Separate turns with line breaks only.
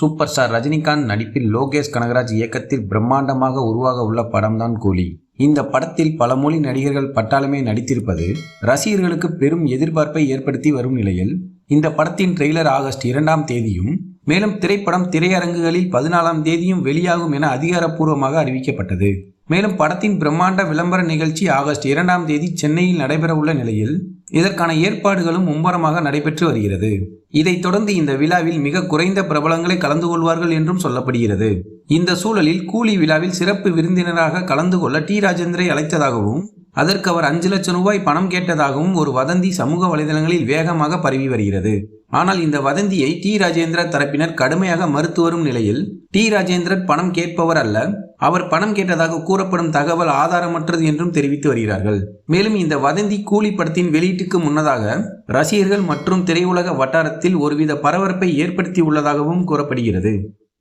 Super star Rajinikanth நடிப்பில் லோகேஷ் கனகராஜ் இயக்கத்தில் பிரம்மாண்டமாக உருவாக உள்ள படம்தான் கூலி. இந்த படத்தில் பல மொழி நடிகர்கள் பட்டாளமே நடித்திருப்பது ரசிகர்களுக்கு பெரும் எதிர்பார்ப்பை ஏற்படுத்தி வரும் நிலையில் இந்த படத்தின் ட்ரெய்லர் ஆகஸ்ட் இரண்டாம் தேதியும் மேலும் திரைப்படம் திரையரங்குகளில் பதினாலாம் தேதியும் வெளியாகும் என அதிகாரப்பூர்வமாக அறிவிக்கப்பட்டது. மேலும் படத்தின் பிரம்மாண்ட விளம்பர நிகழ்ச்சி ஆகஸ்ட் இரண்டாம் தேதி சென்னையில் நடைபெறவுள்ள நிலையில் இதற்கான ஏற்பாடுகளும் மும்முரமாக நடைபெற்று வருகிறது. இதைத் தொடர்ந்து இந்த விழாவில் மிக குறைந்த பிரபலங்களை கலந்து கொள்வார்கள் என்றும் சொல்லப்படுகிறது. இந்த சூழலில் கூலி விழாவில் சிறப்பு விருந்தினராக கலந்து கொள்ள டி ராஜேந்திரை அழைத்ததாகவும் அதற்கு அவர் அஞ்சு லட்சம் ரூபாய் பணம் கேட்டதாகவும் ஒரு வதந்தி சமூக வலைதளங்களில் வேகமாக பரவி வருகிறது. ஆனால் இந்த வதந்தியை டி. ராஜேந்திர தரப்பினர் கடுமையாக மறுத்து வரும் நிலையில் டி. ராஜேந்திரன் பணம் கேட்பவர் அல்ல அவர் பணம் கேட்டதாக கூறப்படும் தகவல் ஆதாரமற்றது என்றும் தெரிவித்து வருகிறார்கள். மேலும் இந்த வதந்தி கூலி படத்தின் வெளியீட்டுக்கு முன்னதாக ரசிகர்கள் மற்றும் திரையுலக வட்டாரத்தில் ஒருவித பரபரப்பை ஏற்படுத்தி உள்ளதாகவும் கூறப்படுகிறது.